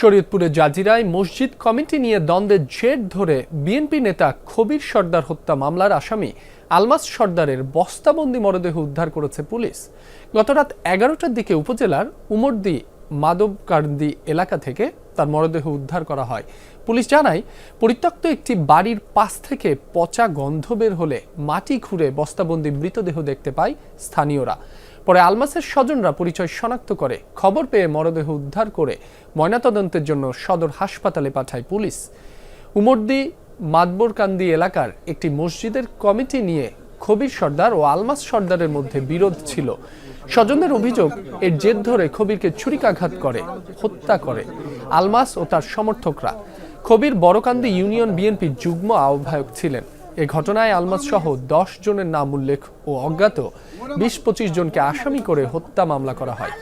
শরীয়তপুরের জাজিরায় মসজিদ কমিটি নিয়ে দ্বন্দ্বের জের ধরে বিএনপি নেতা খবির সর্দার হত্যা মামলার আসামি আলমাস সর্দারের বস্তাবন্দি মরদেহ উদ্ধার করেছে পুলিশ। গতরাত এগারোটার দিকে উপজেলার উমরদি মাধবকান্দি এলাকা থেকে তার মরদেহ উদ্ধার করা হয়। পুলিশ জানায়, পরিত্যক্ত একটি বাড়ির পাশ থেকে পচা গন্ধ বের হলে মাটি খুঁড়ে বস্তাবন্দি মৃতদেহ দেখতে পায় স্থানীয়রা। পরে আলমাসের স্বজনরা পরিচয় শনাক্ত করে। খবর পেয়ে মরদেহ উদ্ধার করে ময়নাতদন্তের জন্য সদর হাসপাতালে পাঠায় পুলিশ। উমরদি মাদবরকান্দি এলাকার একটি মসজিদের কমিটি নিয়ে খবির সর্দার ও আলমাস সর্দারের মধ্যে বিরোধ ছিল। স্বজনদের অভিযোগ, এর জেদ ধরে খবিরকে ছুরিকাঘাত করে, হত্যা করে আলমাস ও তার সমর্থকরা। খবির বড়কান্দি ইউনিয়ন বিএনপির যুগ্ম আহ্বায়ক ছিলেন। এ ঘটনায় আলমাজ সহ দশ জনের নাম উল্লেখ ও অজ্ঞাত। বিশ পঁচিশ জনকে আসামি করে হত্যা মামলা করা হয়।